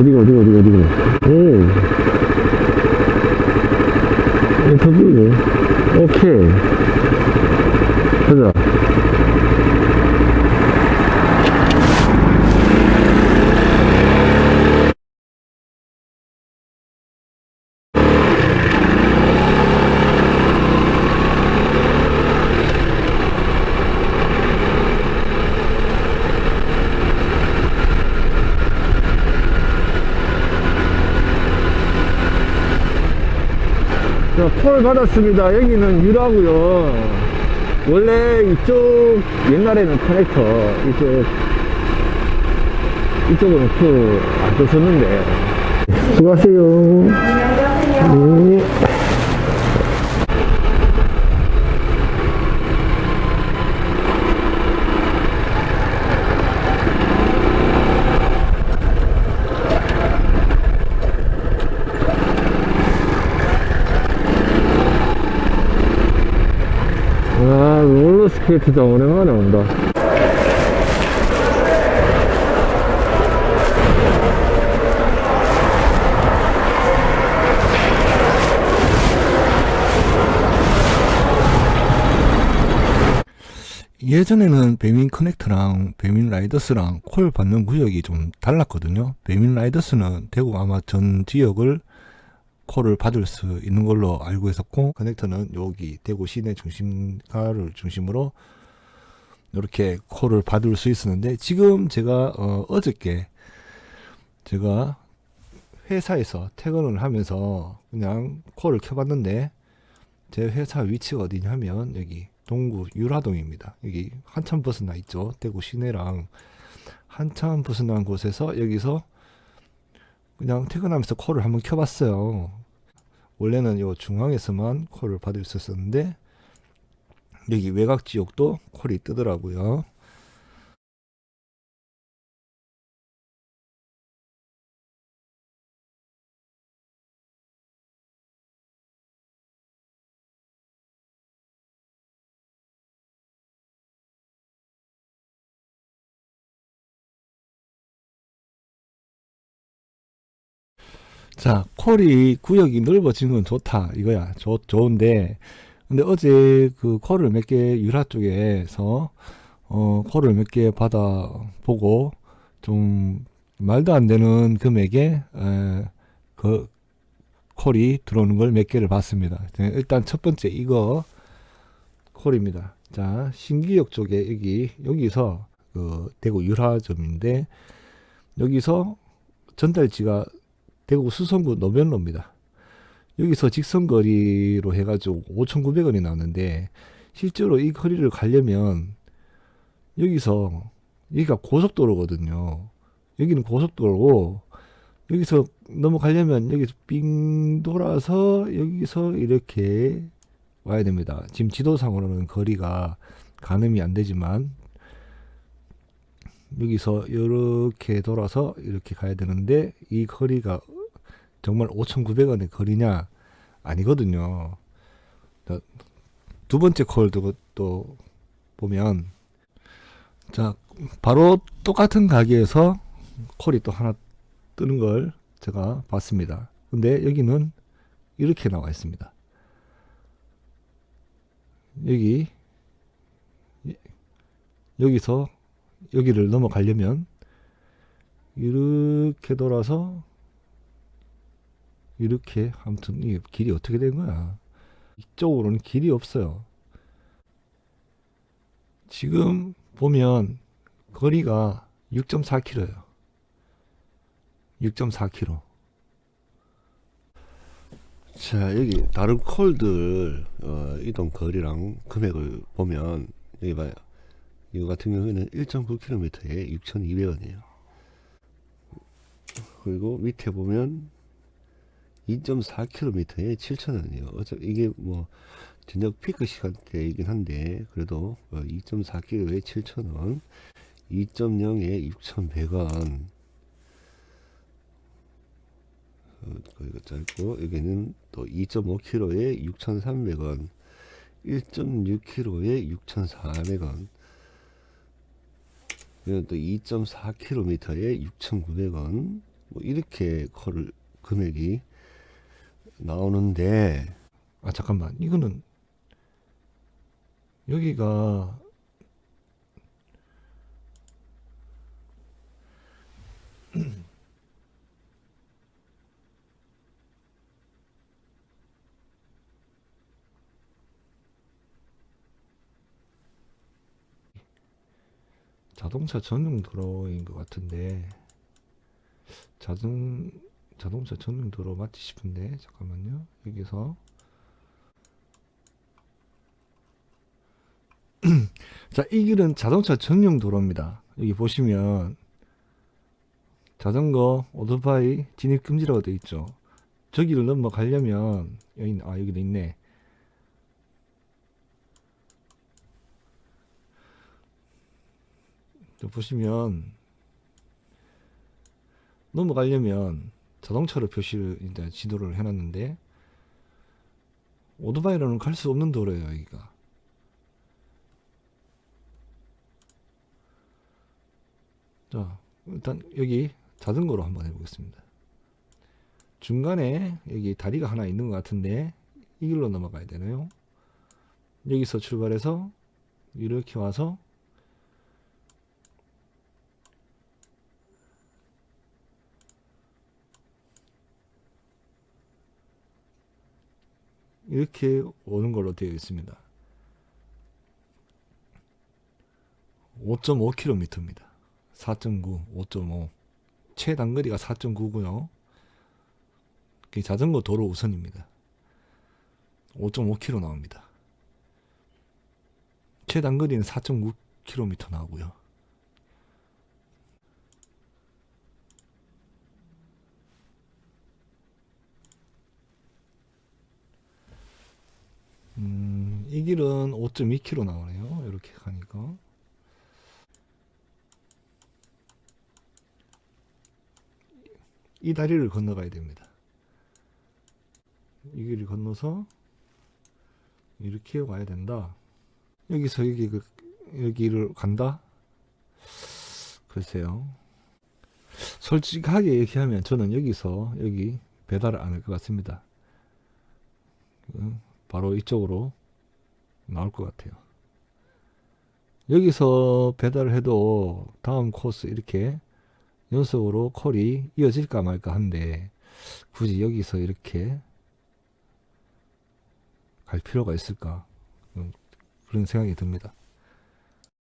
어디가, 어디가, 어디가, 어디가. 오. 인터뷰. 오케이. 가자. 폴 받았습니다. 여기는 유라고요 원래 이쪽 옛날에는 커넥터 이쪽 이쪽으로 폴안 떴었는데 수고하세요. 네. 아, 롤러스케이트장 오랜만에 온다. 예전에는 배민 커넥터랑 배민 라이더스랑 콜 받는 구역이 좀 달랐거든요. 배민 라이더스는 대구 아마 전 지역을 콜을 받을 수 있는 걸로 알고 있었고 커넥터는 여기 대구 시내 중심가를 중심으로 이렇게 콜을 받을 수 있었는데 지금 제가 어, 어저께 제가 회사에서 퇴근을 하면서 그냥 콜을 켜봤는데 제 회사 위치가 어디냐면 여기 동구 유라동입니다. 여기 한참 벗어나 있죠. 대구 시내랑 한참 벗어난 곳에서 여기서 그냥 퇴근하면서 콜을 한번 켜봤어요. 원래는 요 중앙에서만 콜을 받을 수 있었는데 여기 외곽 지역도 콜이 뜨더라고요. 자, 콜이 구역이 넓어진 건 좋다. 이거야. 좋, 좋은데. 근데 어제 그 콜을 몇 개 유라 쪽에서 어, 콜을 몇 개 받아보고 좀 말도 안 되는 금액에 에, 그 콜이 들어오는 걸 몇 개를 봤습니다. 네, 일단 첫 번째 이거 콜입니다. 자, 신기역 쪽에 여기 여기서 그 대구 유라점인데 여기서 전달지가 대구 수성구 노변로입니다. 여기서 직선거리로 해가지고 5,900원이 나오는데 실제로 이 거리를 가려면 여기서 여기가 고속도로거든요. 여기는 고속도로고 여기서 넘어가려면 여기서 삥 돌아서 여기서 이렇게 와야 됩니다. 지금 지도상으로는 거리가 가늠이 안 되지만 여기서 이렇게 돌아서 이렇게 가야 되는데 이 거리가 정말 5,900원의 거리냐? 아니거든요. 자, 두 번째 콜도 또 보면 자 바로 똑같은 가게에서 콜이 또 하나 뜨는 걸 제가 봤습니다. 근데 여기는 이렇게 나와 있습니다. 여기 여기서 여기를 넘어가려면 이렇게 돌아서 이렇게 아무튼 이 길이 어떻게 된 거야? 이쪽으로는 길이 없어요. 지금 보면 거리가 6.4km예요. 6.4km. 자 여기 다른 콜들 어, 이동 거리랑 금액을 보면 여기 봐요. 이거 같은 경우에는 1.9km에 6,200원이에요. 그리고 밑에 보면 2.4km에 7,000원이에요. 어차피 이게 뭐 저녁 피크 시간대이긴 한데 그래도 2.4km에 7,000원, 2.0에 6,100원. 어, 이거 짧고 여기는 또 2.5km에 6,300원, 1.6km에 6,400원. 이건 또 2.4km에 6,900원, 뭐 이렇게 콜을 금액이 나오는데. 아 잠깐만. 이거는 여기가 자동차 전용 도로인 것 같은데 자동 자동차 전용 도로 맞지 싶은데 잠깐만요 여기서 자, 이 길은 자동차 전용 도로입니다. 여기 보시면 자전거, 오토바이 진입 금지라고 되어 있죠. 저기를 넘어가려면 여기 있- 아 여기도 있네. 저 보시면 넘어가려면 자동차로 표시를 이제 지도를 해놨는데 오토바이로는 갈 수 없는 도로예요 여기가. 자, 일단 여기 자전거로 한번 해보겠습니다. 중간에 여기 다리가 하나 있는 것 같은데 이 길로 넘어가야 되네요. 여기서 출발해서 이렇게 와서 이렇게 오는 걸로 되어 있습니다. 5.5km입니다. 4.9, 5.5. 최단거리가 4.9고요. 자전거 도로 우선입니다. 5.5km 나옵니다. 최단거리는 4.9km 나오고요. 음, 이 길은 5.2km 나오네요. 이렇게 가니까. 이 다리를 건너가야 됩니다. 이 길을 건너서 이렇게 와야 된다. 여기서 여기 그 여기를 간다. 글쎄요. 솔직하게 얘기하면 저는 여기서 여기 배달을 안 할 것 같습니다. 음, 바로 이쪽으로 나올 것 같아요. 여기서 배달을 해도 다음 코스 이렇게 연속으로 콜이 이어질까 말까 한데 굳이 여기서 이렇게 갈 필요가 있을까 음, 그런 생각이 듭니다.